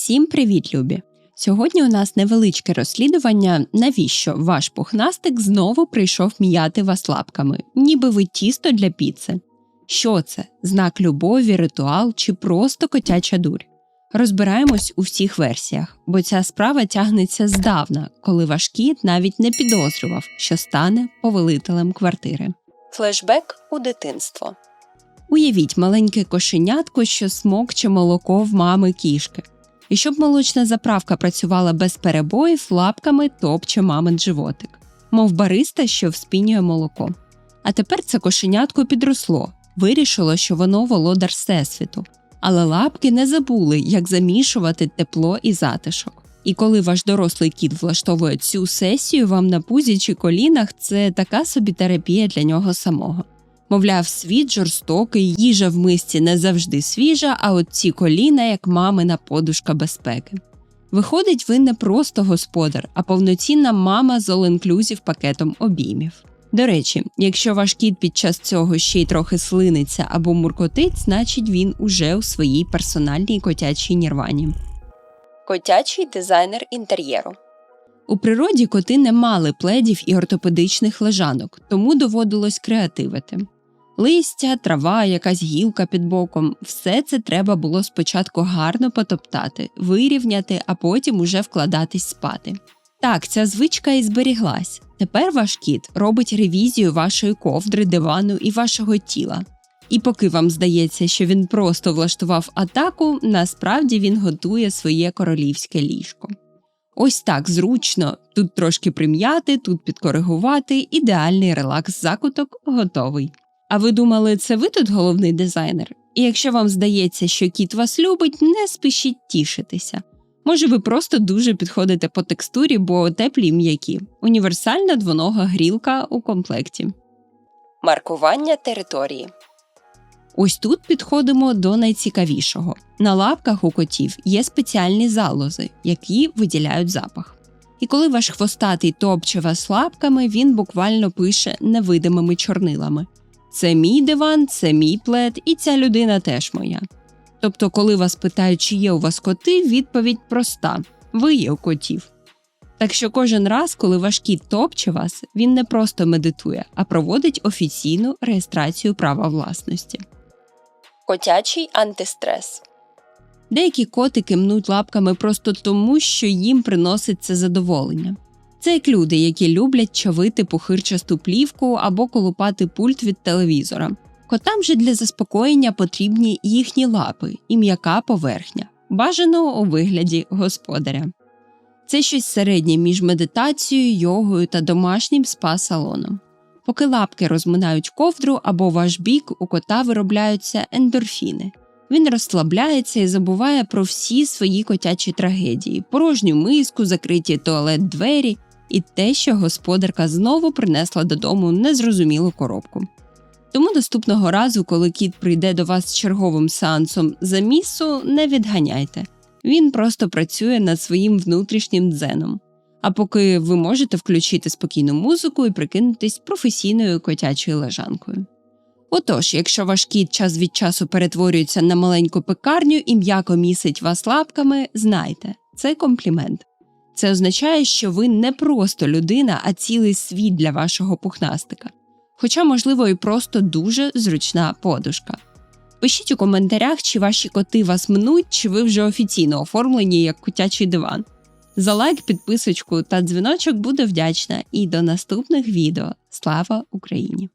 Всім привіт, любі! Сьогодні у нас невеличке розслідування, навіщо ваш пухнастик знову прийшов м'яти вас лапками, ніби ви тісто для піци. Що це? Знак любові, ритуал чи просто котяча дурь? Розбираємось у всіх версіях, бо ця справа тягнеться здавна, коли ваш кіт навіть не підозрював, що стане повелителем квартири. Флешбек у дитинство. Уявіть маленьке кошенятко, що смокче молоко в мами кішки. І щоб молочна заправка працювала без перебоїв, лапками топче мамин животик, мов бариста, що вспінює молоко. А тепер це кошенятко підросло, вирішило, що воно володар всесвіту. Але лапки не забули, як замішувати тепло і затишок. І коли ваш дорослий кіт влаштовує цю сесію вам на пузі чи колінах, це така собі терапія для нього самого. Мовляв, світ жорстокий, їжа в мисці не завжди свіжа, а от ці коліна як мамина подушка безпеки. Виходить, ви не просто господар, а повноцінна мама з all-inclusive пакетом обіймів. До речі, якщо ваш кіт під час цього ще й трохи слиниться або муркотить, значить він уже у своїй персональній котячій нірвані. Котячий дизайнер інтер'єру у природі коти не мали пледів і ортопедичних лежанок, тому доводилось креативити. Листя, трава, якась гілка під боком все це треба було спочатку гарно потоптати, вирівняти, а потім уже вкладатись спати. Так, ця звичка і зберіглась. Тепер ваш кіт робить ревізію вашої ковдри, дивану і вашого тіла. І поки вам здається, що він просто влаштував атаку, насправді він готує своє королівське ліжко. Ось так зручно, тут трошки прим'яти, тут підкоригувати, ідеальний релакс закуток готовий. А ви думали, це ви тут головний дизайнер? І якщо вам здається, що кіт вас любить, не спішіть тішитися. Може, ви просто дуже підходите по текстурі, бо теплі м'які. Універсальна двонога грілка у комплекті. Маркування території. Ось тут підходимо до найцікавішого. На лапках у котів є спеціальні залози, які виділяють запах. І коли ваш хвостатий топче вас лапками, він буквально пише невидимими чорнилами: це мій диван, це мій плед, і ця людина теж моя. Тобто, коли вас питають, чи є у вас коти, відповідь проста: ви є у котів. Так що кожен раз, коли ваш кіт топче вас, він не просто медитує, а проводить офіційну реєстрацію права власності. Котячий антистрес. Деякі котики мнуть лапками просто тому, що їм приносить це задоволення. Це як люди, які люблять чавити пухирчасту плівку або колупати пульт від телевізора. Котам же для заспокоєння потрібні їхні лапи і м'яка поверхня, бажано у вигляді господаря. Це щось середнє між медитацією, йогою та домашнім спа-салоном. Поки лапки розминають ковдру або ваш бік, у кота виробляються ендорфіни. Він розслабляється і забуває про всі свої котячі трагедії, порожню миску, закриті туалет двері і те, що господарка знову принесла додому незрозумілу коробку. Тому наступного разу, коли кіт прийде до вас черговим сеансом за місу, не відганяйте. Він просто працює над своїм внутрішнім дзеном. А поки ви можете включити спокійну музику і прикинутись професійною котячою лежанкою. Отож, якщо ваш кіт час від часу перетворюється на маленьку пекарню і м'яко місить вас лапками, знайте, це комплімент. Це означає, що ви не просто людина, а цілий світ для вашого пухнастика. Хоча, можливо, і просто дуже зручна подушка. Пишіть у коментарях, чи ваші коти вас мнуть, чи ви вже офіційно оформлені як котячий диван. За лайк, підписочку та дзвіночок буду вдячна і до наступних відео. Слава Україні!